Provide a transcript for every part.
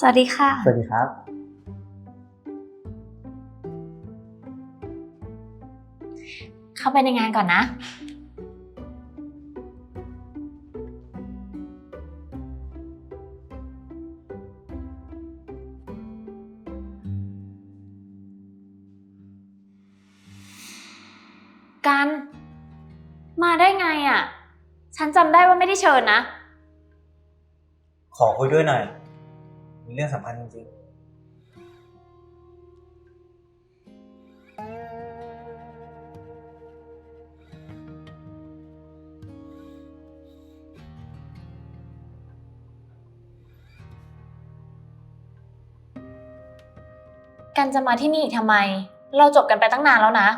สวัสดีค่ะ สวัสดีครับ เข้าไปในงานก่อนนะ กัน มาได้ไงอะ่ะ ฉันจำได้ว่าไม่ได้เชิญนะ ขอคุยด้วยหน่อย มีเรื่องสำคัญจริงกันจะมาที่นี่อีกทำไม เราจบกันไปตั้งนานแล้วนะ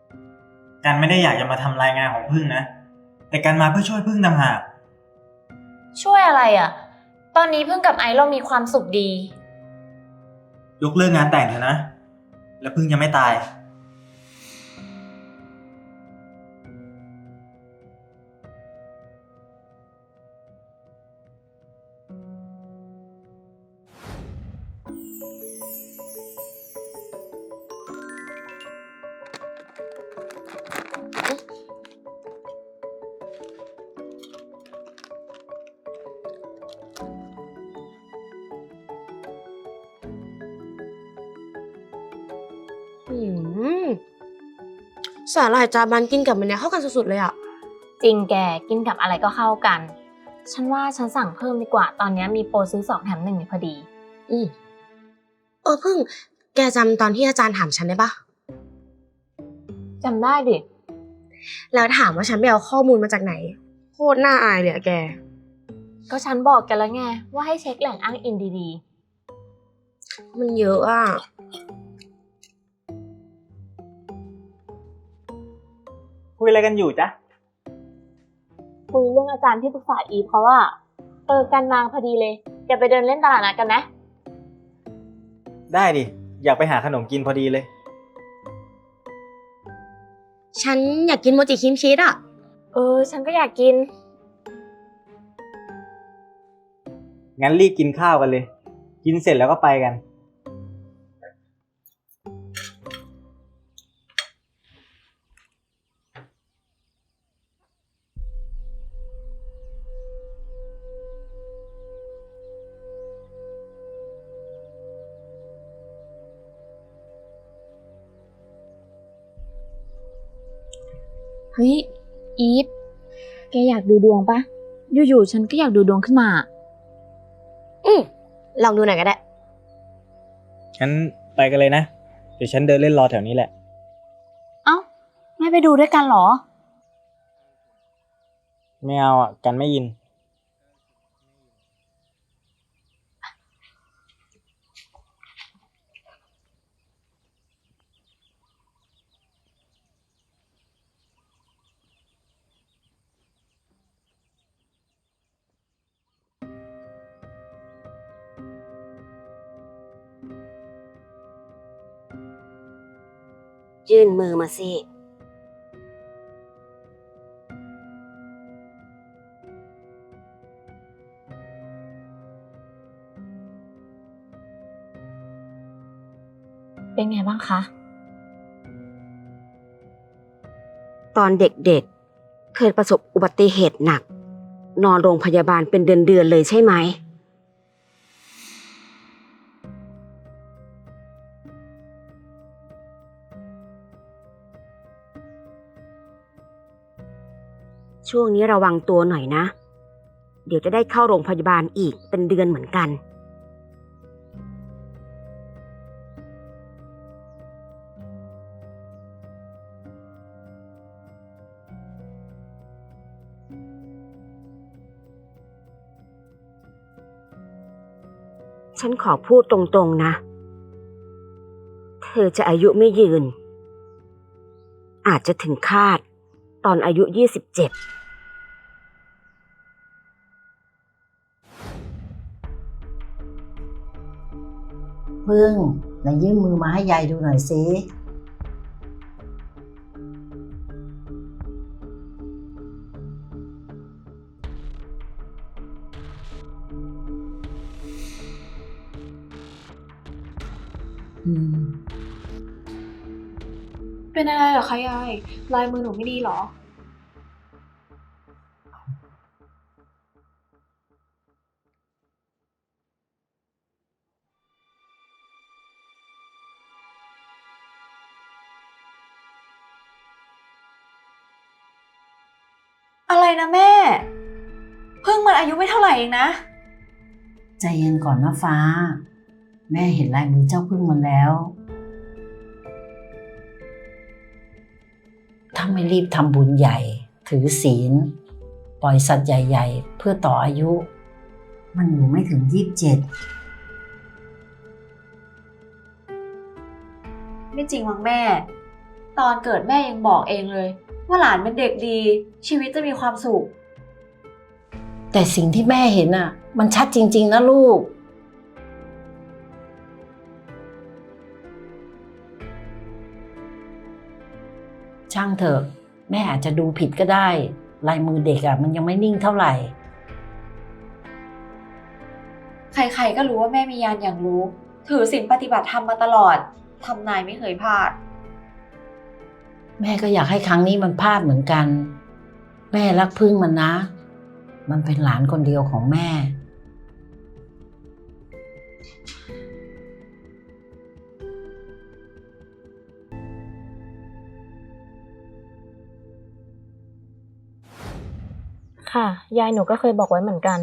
ๆกันไม่ได้อยากจะมาทำรายงานของพึ่งนะ แต่กันมาเพื่อช่วยพึ่งต่างหาก ช่วยอะไรอะ่ะ ตอนนี้เพิ่งกับไอซ์เรามีความสุขดี ยกเลิกงานแต่งเถอะนะ แล้วพึ่งยังไม่ตาย สาหร่ายจามันกินกับมันเนี่ยเข้ากันสุดๆเลยอะจริงแกกินกับอะไรก็เข้ากัน ฉันว่าฉันสั่งเพิ่มดีกว่าตอนนี้มีโปรซื้อสองแถมหนึ่งพอดี อืมเออพึ่ง แกจำตอนที่อาจารย์ถามฉันได้ปะจำได้ดิ แล้วถามว่าฉันไปเอาข้อมูลมาจากไหน โคตรน่าอายเลยอะแก ก็ฉันบอกแกันแล้วไงว่าให้เช็คแหล่งอ้างอิงดีมันเยอะอะ คุยอะไรกันอยู่จ๊ะๆคุยเรื่องอาจารย์ที่ปรึกษาอีฟเขาว่า เออกันมาพอดีเลยจะไปเดินเล่นตลาดนัดกันไหมได้ดิ อยากไปหาขนมกินพอดีเลย ฉันอยากกินโมจิครีมชีสอะ เออ ฉันก็อยากกิน งั้นรีบกินข้าวกันเลย กินเสร็จแล้วก็ไปกันากดูดวงปะอยู่ๆฉันก็อยากดูดวงขึ้นมา อืมลองดูหน่อยก็ได้ งั้นไปกันเลยนะ เดี๋ยวฉันเดินเล่นรอแถวนี้แหละ เอ้า ไม่ไปดูด้วยกันเหรอ ไม่เอาอะ กันไม่ยิน ยื่นมือมาสิ เป็นไงบ้างคะ ตอนเด็กๆ เคยประสบอุบัติเหตุหนัก นอนโรงพยาบาลเป็นเดือนๆเลยใช่ไหม ช่วงนี้ระวังตัวหน่อยนะ เดี๋ยวจะได้เข้าโรงพยาบาลอีกเป็นเดือนเหมือนกัน ฉันขอพูดตรงๆนะ เธอจะอายุไม่ยืน อาจจะถึงคาดตอนอายุ 27 พึ่งไหนยื่นมือมาให้ยายดูหน่อยสิเป็นอะไรเหรอคะยาย ลายมือหนูไม่ดีเหรอ เท่าไหร่เองนะ ใจเย็นก่อนนะฟ้า แม่เห็นลายมือเจ้าพึ่งมันแล้ว ถ้าไม่รีบทำบุญใหญ่ ถือศีล ปล่อยสัตว์ใหญ่ ๆ เพื่อต่ออายุ มันอยู่ไม่ถึงยี่สิบเจ็ดไม่จริงมั้งแม่ ตอนเกิดแม่ยังบอกเองเลย ว่าหลานเป็นเด็กดี ชีวิตจะมีความสุข แต่สิ่งที่แม่เห็นอะ มันชัดจริง ๆ นะลูก ช่างเถอะ แม่อาจจะดูผิดก็ได้ ลายมือเด็กอะ มันยังไม่นิ่งเท่าไหร่ ใครๆก็รู้ว่าแม่มียานอย่างรู้ ถือศีลปฏิบัติธรรมมาตลอดทำนายไม่เคยพลาด แม่ก็อยากให้ครั้งนี้มันพลาดเหมือนกัน แม่รักพึ่งมันนะ มันเป็นหลานคนเดียวของแม่ ค่ะ ยายหนูก็เคยบอกไว้เหมือนกัน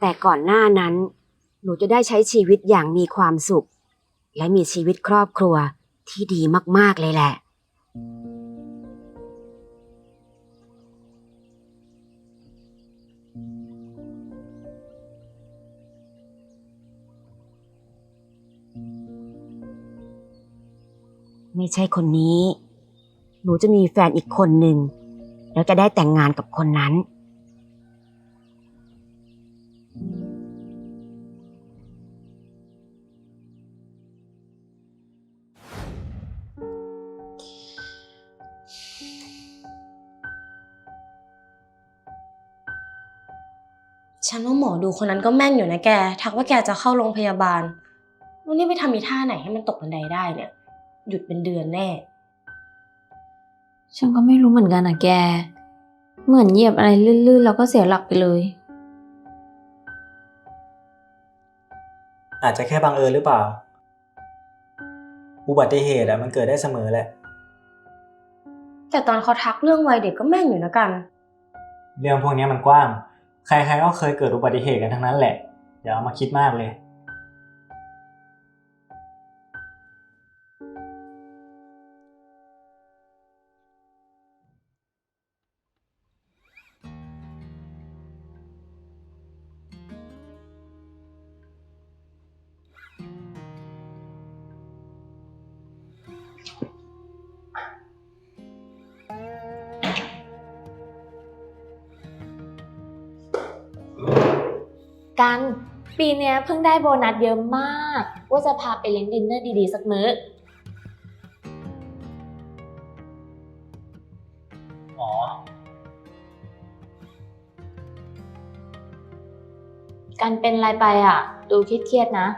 แต่ก่อนหน้านั้น หนูจะได้ใช้ชีวิตอย่างมีความสุข และมีชีวิตครอบครัวที่ดีมาก ๆ เลยแหละ ไม่ใช่คนนี้ หนูจะมีแฟนอีกคนหนึ่ง แล้วจะได้แต่งงานกับคนนั้น ฉันว่าหมอดูคนนั้นก็แม่นอยู่นะแก ทักว่าแกจะเข้าโรงพยาบาลวันนี้ไปทำมีท่าไหนให้มันตกบันไดได้เนี่ย หยุดเป็นเดือนแน่ ฉันก็ไม่รู้เหมือนกันนะแก เหมือนเหยียบอะไรลื่นๆ แล้วก็เสียหลักไปเลย อาจจะแค่บังเอิญหรือเปล่า อุบัติเหตุอะมันเกิดได้เสมอแหละ แต่ตอนเขาทักเรื่องวัยเด็กก็แม่นอยู่นะกัน เรื่องพวกนี้มันกว้าง ใครๆก็เคยเกิดอุบัติเหตุกันทั้งนั้นแหละ อย่าเอามาคิดมากเลย กัน ปีเนี้ยเพิ่งได้โบนัสเยอะมาก ว่าจะพาไปเลี้ยงดินเนอร์ดีๆ สักมื้อ อ๋อ กันเป็นอะไรไปอะ ดูเครียดๆนะ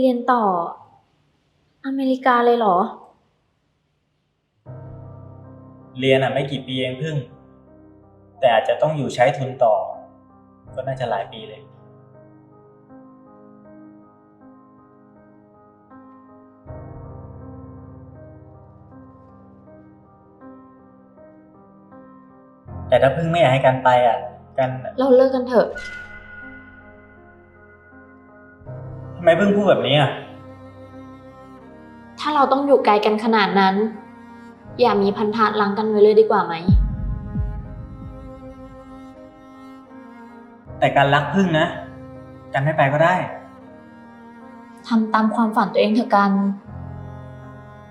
เรียนต่อ อเมริกาเลยเหรอ เรียนอะไม่กี่ปีเองพึ่ง แต่อาจจะต้องอยู่ใช้ทุนต่อ ก็น่าจะหลายปีเลย แต่ถ้าพึ่งไม่อยากให้กันไปอะ กันเราเลิกกันเถอะ ไมพึ่งพูดแบบนี้อะ ถ้าเราต้องอยู่ไกลกันขนาดนั้น อย่ามีพันธะลังกันไว้เลยดีกว่าไหม แต่การรักพึ่งนะ กันไม่ไปก็ได้ ทำตามความฝันตัวเองเถอะกัน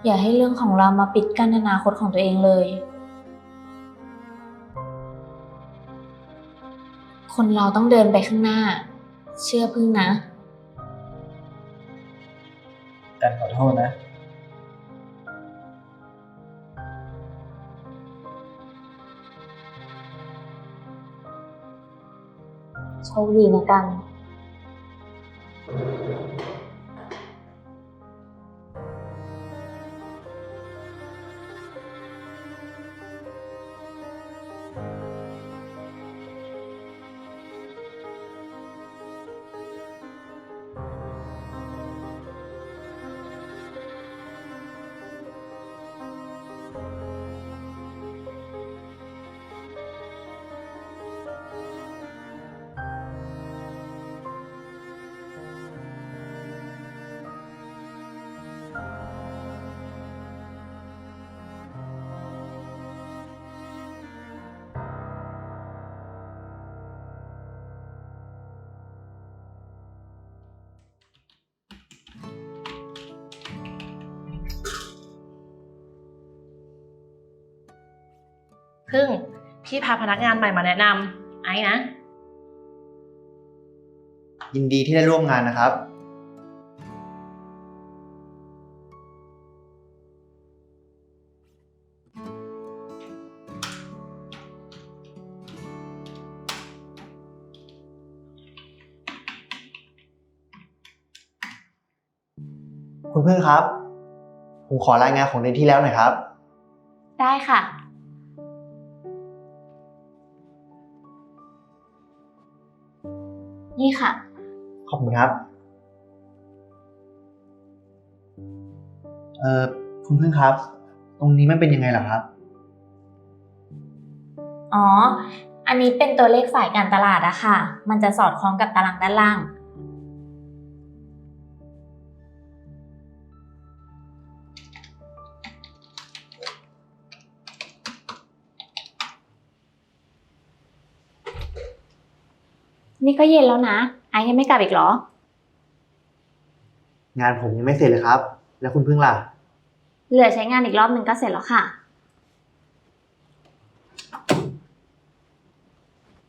อย่าให้เรื่องของเรามาปิดกั้นอนาคตของตัวเองเลย คนเราต้องเดินไปข้างหน้า เชื่อพึ่งนะ กันขอโทษนะ โชคดีนะกัน พึ่งพี่พาพนักงานใหม่มาแนะนำไอ้นะ ยินดีที่ได้ร่วมงานนะครับ คุณพึ่งครับ ผมขอรายงานของเดือนที่แล้วหน่อยครับ ได้ค่ะ นี่ค่ะ ขอบคุณครับ เอ่อ คุณพึ่งครับ ตรงนี้มันเป็นยังไงล่ะครับ อ๋อ อันนี้เป็นตัวเลขฝ่ายการตลาดอะค่ะ มันจะสอดคล้องกับตารางด้านล่าง นี่ก็เย็นแล้วนะไอ้ยังไม่กลับอีกเหรอ งานผมยังไม่เสร็จเลยครับ แล้วคุณพึ่งล่ะ เหลือใช้งานอีกรอบหนึ่งก็เสร็จแล้วค่ะ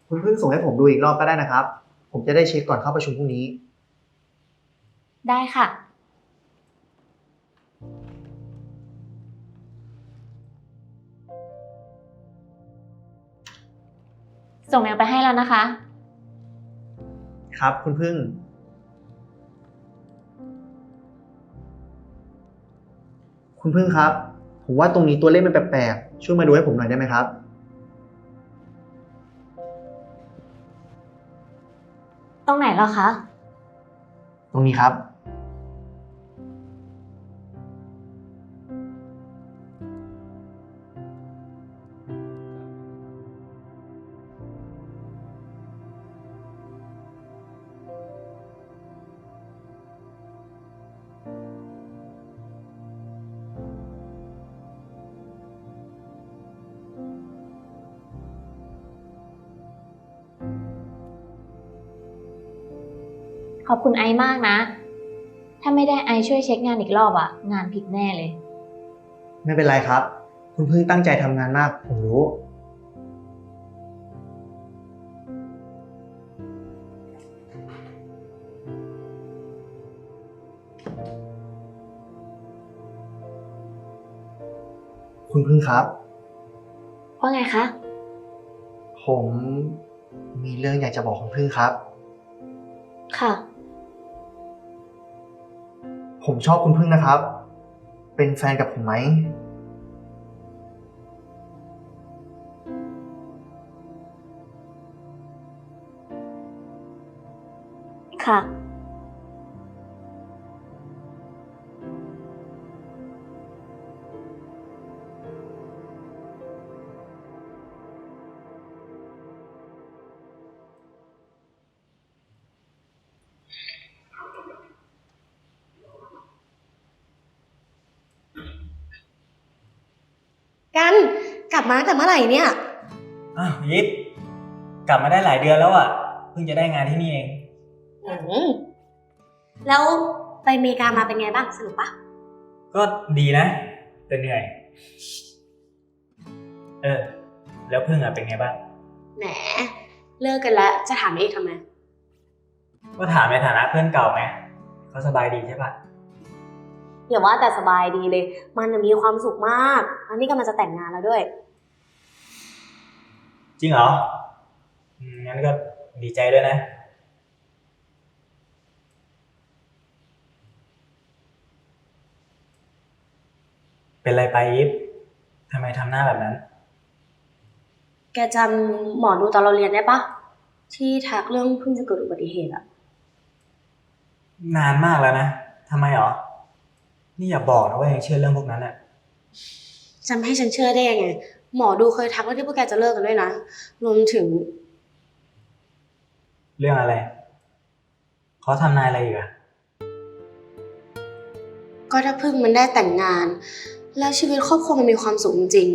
คุณพึ่งส่งให้ผมดูอีกรอบก็ได้นะครับ ผมจะได้เช็คก่อนเข้าประชุมพรุ่งนี้ ได้ค่ะ ส่งเมลไปให้แล้วนะคะ ครับ คุณพึ่ง คุณพึ่งครับ ผมว่าตรงนี้ตัวเลขมันแปลกๆ ช่วยมาดูให้ผมหน่อยได้ไหมครับ ตรงไหนเหรอคะ ตรงนี้ครับ อบคุณไอซ์มากนะ ถ้าไม่ได้ไอซ์ช่วยเช็คงานอีกรอบอะงานผิดแน่เลย ไม่เป็นไรครับ คุณพึ่งตั้งใจทำงานมาก ผมรู้ คุณพึ่งครับ ว่าไงคะ ผมมีเรื่องอยากจะบอกคุณพึ่งครับ ค่ะ ผมชอบคุณพึ่งนะครับ เป็นแฟนกับผมไหม ค่ะ บมาตั้งแต่เมื่อไหร่เนี่ย อ้าวยิปกลับมาได้หลายเดือนแล้วอะ เพิ่งจะได้งานที่นี่เอง อืมแล้วไปอเมริกามาเป็นไงบ้างสนุกปะก็ดีนะ แต่เหนื่อย เออ แล้วเพิ่งอะเป็นไงบ้าง แหม เลิกกันแล้วจะถามอีกทำไม ก็ถามในฐานะเพื่อนเก่าไงเขาสบายดีใช่ปะอย่าว่าแต่สบายดีเลย มันน่ะมีความสุขมาก อันนี้กำลังจะแต่งงานแล้วด้วย จริงเหรออืมงั้นก็ดีใจด้วยนะ เป็นไรไปอีฟทำไมทำหน้าแบบนั้น แกจำหมอดูตอนเราเรียนได้ปะที่ทักเรื่องเพิ่งจะเกิดอุบัติเหตุอะนานมากแล้วนะทำไมหรอ นี่อย่าบอกนะว่ายังเชื่อเรื่องพวกนั้นอะจำให้ฉันเชื่อได้ยังไง หมอดูเคยทักว่าที่พวกแกจะเลิกกันด้วยนะ รวมถึงเรื่องอะไรเขาทำนายอะไรอีกอะก็ถ้าพึ่งมันได้แต่งงาน แล้วชีวิตครอบครัวมันมีความสุขจริง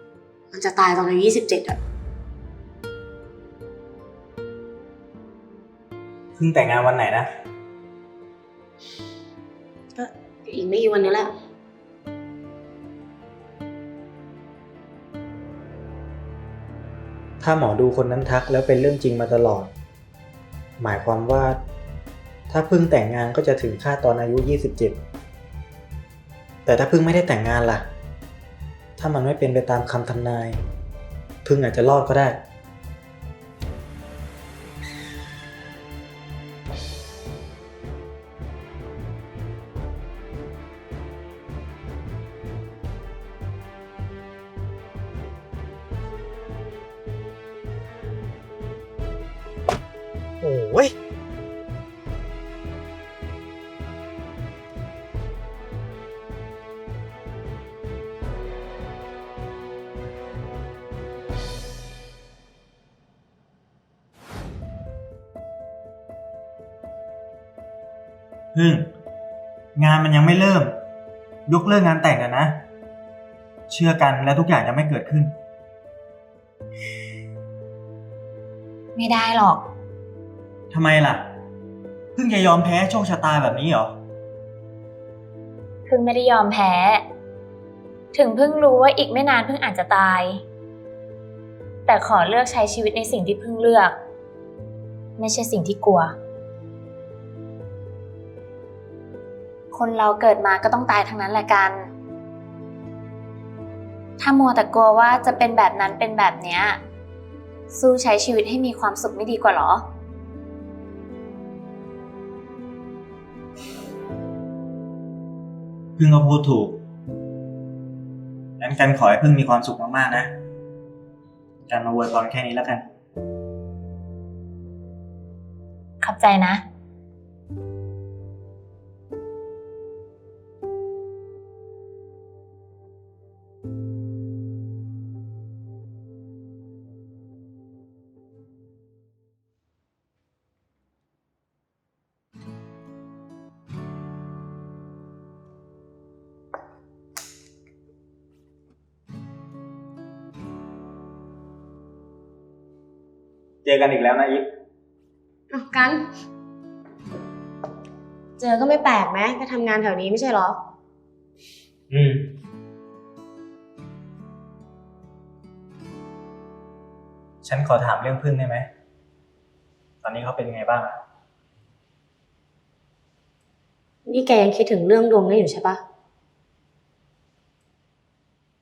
ๆมันจะตายตอนอายุยี่สิบเจ็ดอะเพิ่งแต่งงานวันไหนนะก็อีกไม่กี่วันนี้แหละ ถ้าหมอดูคนนั้นทักแล้วเป็นเรื่องจริงมาตลอด หมายความว่า ถ้าเพิ่งแต่งงานก็จะถึงค่าตอนอายุ 27 แต่ถ้าเพิ่งไม่ได้แต่งงานล่ะ ถ้ามันไม่เป็นไปตามคำทำนายเพิ่งอาจจะรอดก็ได้ พึ่ง งานมันยังไม่เริ่ม ยกเลิกงานแต่งกันนะ เชื่อกันแล้วทุกอย่างจะไม่เกิดขึ้น ไม่ได้หรอก ทำไมล่ะ เพิ่งจะยอมแพ้โชคชะตาแบบนี้เหรอ พึ่งไม่ได้ยอมแพ้ ถึงพึ่งรู้ว่าอีกไม่นานพึ่งอาจจะตาย แต่ขอเลือกใช้ชีวิตในสิ่งที่พึ่งเลือก ไม่ใช่สิ่งที่กลัว คนเราเกิดมาก็ต้องตายทั้งนั้นแหละกัน ถ้ามัวแต่กลัวว่าจะเป็นแบบนั้นเป็นแบบเนี้ย สู้ใช้ชีวิตให้มีความสุขไม่ดีกว่าหรอ พึ่งก็พูดถูก งั้นกันขอให้พึ่งมีความสุขมากๆนะการมาอวยพรแค่นี้แล้วกัน ขอบใจนะ อกันอีกแล้วนะยิปอะกัน เจอก็ไม่แปลกไหมแกทำงานแถวนี้ไม่ใช่เหรอ อืม ฉันขอถามเรื่องพึ่งได้ไหม ตอนนี้เขาเป็นยังไงบ้างอะนี่แกยังคิดถึงเรื่องดวงนี้อยู่ใช่ปะ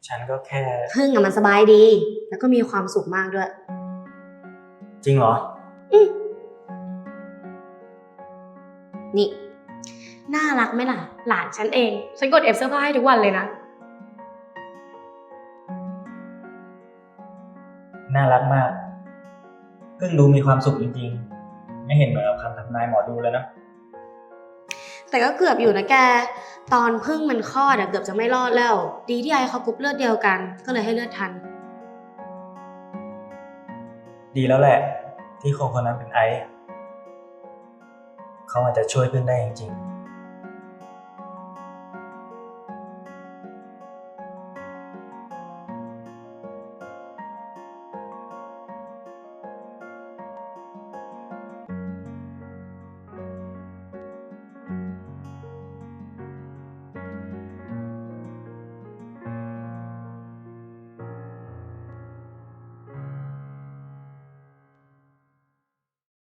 ฉันก็แค่ พึ่งอะมันสบายดี แล้วก็มีความสุขมากด้วย จริงเหรอ นี่ น่ารักไหมล่ะ หลานฉันเอง ฉันกดเอฟเสื้อผ้าให้ทุกวันเลยนะ น่ารักมากพึ่งดูมีความสุขจริงๆ ไม่เห็นเหมือนกับคำทำนายหมอดูเลยนะ แต่ก็เกือบอยู่นะแก ตอนพึ่งมันคลอดอะเกือบจะไม่รอดแล้ว ดีที่ไอเขากรุ๊ปเลือดเดียวกัน ก็เลยให้เลือดทัน ดีแล้วแหละ ที่คนคนนั้นเป็นไอซ์เขาอาจจะช่วยเพื่อนได้จริงๆ